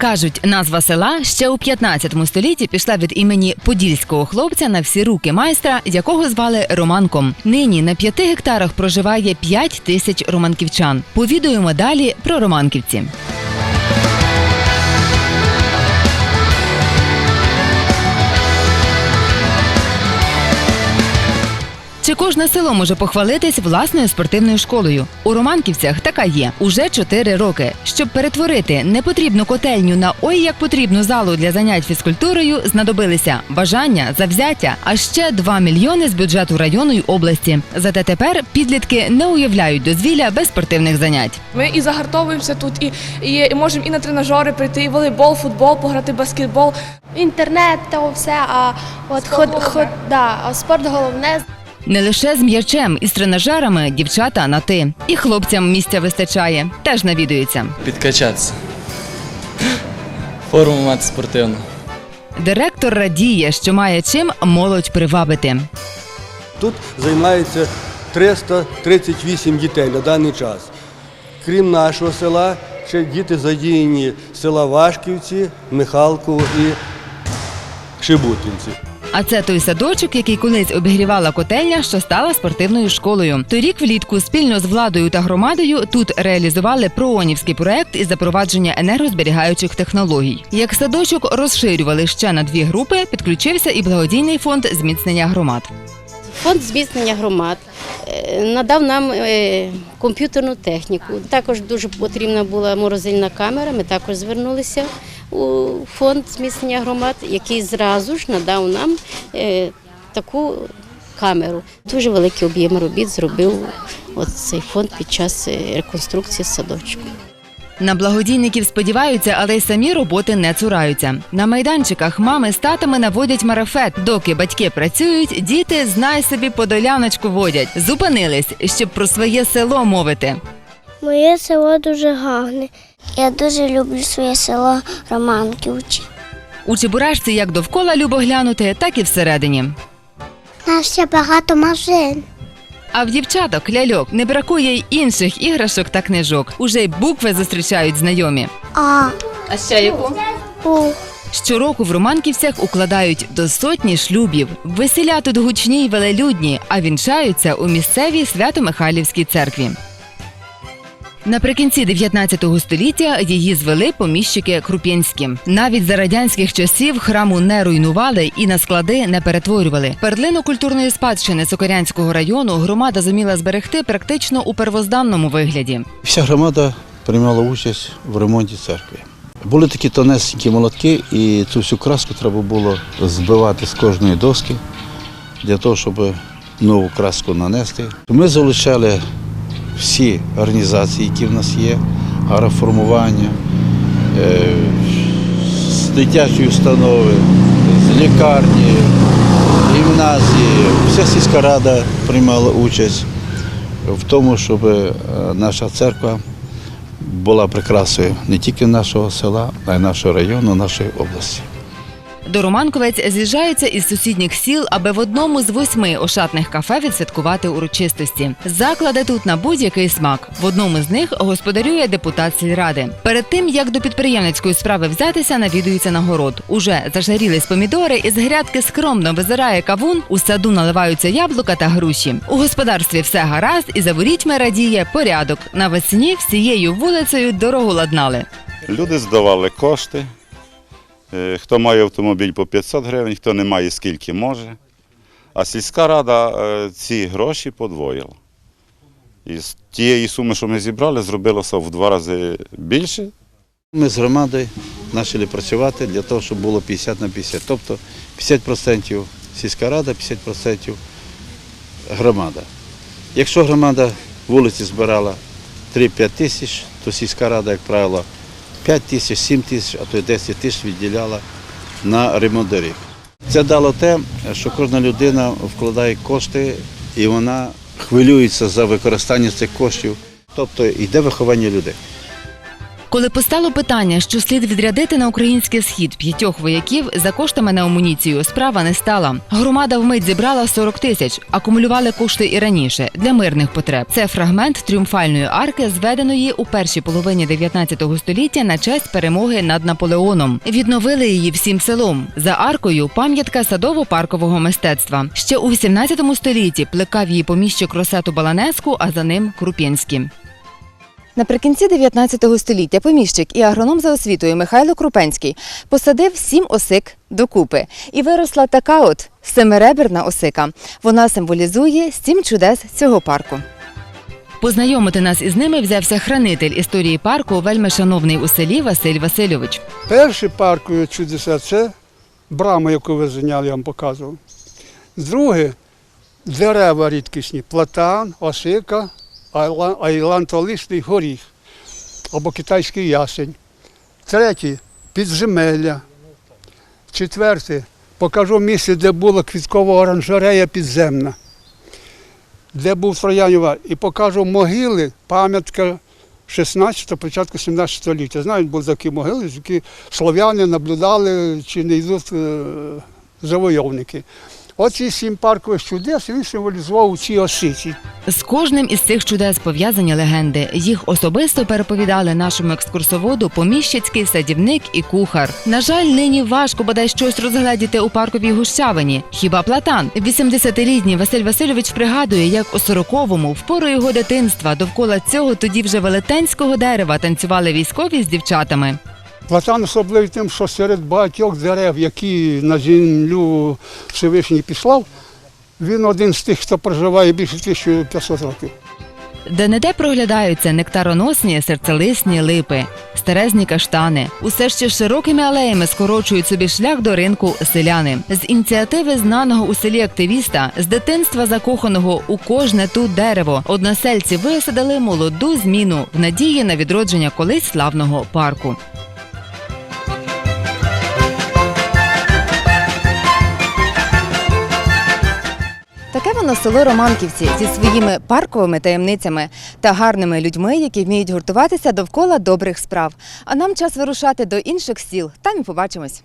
Кажуть, назва села ще у 15 столітті пішла від імені подільського хлопця на всі руки майстра, якого звали Романком. Нині на п'яти гектарах проживає 5 тисяч романківчан. Повідуємо далі про романківці. Чи кожне село може похвалитись власною спортивною школою? У Романківцях така є уже 4 роки. Щоб перетворити непотрібну котельню на ой як потрібну залу для занять фізкультурою, знадобилися бажання, завзяття, а ще 2 мільйони з бюджету району й області. Зате тепер підлітки не уявляють дозвілля без спортивних занять. Ми і загартовуємося тут, і, і, і можемо і на тренажери прийти, і волейбол, футбол, пограти баскетбол. Інтернет та все, а от ход, ход, да, а спорт головне. Не лише з м'ячем і з тренажерами дівчата на ти. І хлопцям місця вистачає, теж навідуються. підкачатися. Форму мати спортивну. Директор радіє, що має чим молодь привабити. Тут займається 338 дітей на даний час. Крім нашого села, ще діти задіяні села Вашківці, Михалково і Шибутинці. А це той садочок, який колись обігрівала котельня, що стала спортивною школою. Торік влітку спільно з владою та громадою тут реалізували проонівський проект із запровадження енергозберігаючих технологій. Як садочок розширювали ще на дві групи, підключився і благодійний фонд зміцнення громад. Фонд зміцнення громад е, надав нам е, комп'ютерну техніку. Також дуже потрібна була морозильна камера. Ми також звернулися у фонд зміцнення громад, який зразу ж надав нам е, таку камеру. Дуже великий об'єм робіт зробив цей фонд під час е, реконструкції садочку. На благодійників сподіваються, але й самі роботи не цураються. На майданчиках мами з татами наводять марафет. Доки батьки працюють, діти знай собі подоляночку водять. Зупинились, щоб про своє село мовити. Моє село дуже гарне. Я дуже люблю своє село Романківці. У Чебурашці як довкола любо глянути, так і всередині. Нас ще багато машин. А в дівчаток ляльок не бракує й інших іграшок та книжок. Уже й букви зустрічають знайомі. А, А ще яку? у, Щороку в Романківцях укладають до сотні шлюбів. Весіля тут гучні й велелюдні, а вінчаються у місцевій Свято-Михайлівській церкві. Наприкінці 19 століття її звели поміщики Круп'янські. Навіть за радянських часів храму не руйнували і на склади не перетворювали. Перлину культурної спадщини Сокорянського району громада зуміла зберегти практично у первозданному вигляді. Вся громада приймала участь в ремонті церкви. Були такі тонесенькі молотки, і цю всю краску треба було збивати з кожної доски для того, щоб нову краску нанести. Ми залучали всі організації, які в нас є, аероформування, е, з дитячої установи, з лікарні, гімназії. Вся сільська рада приймала участь в тому, щоб е, наша церква була прикрасою не тільки нашого села, а й нашого району, нашої області. До Романковець з'їжджаються із сусідніх сіл, аби в одному з восьми ошатних кафе відсвяткувати урочистості. Заклади тут на будь-який смак. В одному з них господарює депутат сільради. Перед тим як до підприємницької справи взятися, навідується на город. Уже зажарілись помідори, із грядки скромно визирає кавун. У саду наливаються яблука та груші. У господарстві все гаразд, і за ворітьми радіє порядок. Навесні всією вулицею дорогу ладнали. Люди здавали кошти. Е, Хто має автомобіль по 500 гривень, хто не має скільки може. А сільська рада е, ці гроші подвоїла. І з тієї суми, що ми зібрали, зробилося в два рази більше. Ми з громадою почали працювати для того, щоб було 50 на 50. Тобто 50% сільська рада, 50% громада. Якщо громада вулиці збирала 3-5 тисяч, то сільська рада, як правило, 5 тисяч, 7 тисяч, а то й 10 тисяч відділяла на ремонт доріг. Це дало те, що кожна людина вкладає кошти і вона хвилюється за використання цих коштів. Тобто йде виховання людей. Коли постало питання, що слід відрядити на український схід п'ятьох вояків за коштами на амуніцію, справа не стала. Громада вмить зібрала 40 тисяч, акумулювали кошти і раніше для мирних потреб. Це фрагмент тріумфальної арки, зведеної у першій половині 19 століття на честь перемоги над Наполеоном. Відновили її всім селом. За аркою пам'ятка садово-паркового мистецтва. Ще у 18 столітті плекав її поміщик Росету Баланеску, а за ним Круп'янський. Наприкінці 19 століття поміщик і агроном за освітою Михайло Крупенський посадив сім осик докупи. І виросла така от семиреберна осика. Вона символізує сім чудес цього парку. Познайомити нас із ними взявся хранитель історії парку, вельми шановний у селі Василь Васильович. Перші паркові чудеса це брама, яку ви зайняли, я вам показував. Друге дерева рідкісні платан, осика, айла- айлантолистий горіх або китайський ясень. Третє підземелля. Четверте покажу місце, де була квіткова оранжерея підземна, де був Троянєва, і покажу могили, пам'ятка 16 початку 17 століття. Знають, були такі могили, які слов'яни наблюдали, чи не йдуть е, завойовники. Оці сім паркових чудес він символізував у цій осиці. З кожним із цих чудес пов'язані легенди. Їх особисто переповідали нашому екскурсоводу поміщицький садівник і кухар. На жаль, нині важко бодай щось розгледіти у парковій гущавині. Хіба платан? 80-літній Василь Васильович пригадує, як у 40-му, в пору його дитинства, довкола цього тоді вже велетенського дерева танцювали військові з дівчатами. Платан особливий тим, що серед багатьох дерев, які на землю Всевишній післав, він один з тих, хто проживає більше 1500 років. Де-не-де проглядаються нектароносні серцелисні липи, старезні каштани. Усе ще широкими алеями скорочують собі шлях до ринку селяни. З ініціативи знаного у селі активіста, з дитинства закоханого у кожне тут дерево, односельці висадили молоду зміну в надії на відродження колись славного парку. Таке село Романківці зі своїми парковими таємницями та гарними людьми, які вміють гуртуватися довкола добрих справ. А нам час вирушати до інших сіл. Там і побачимось.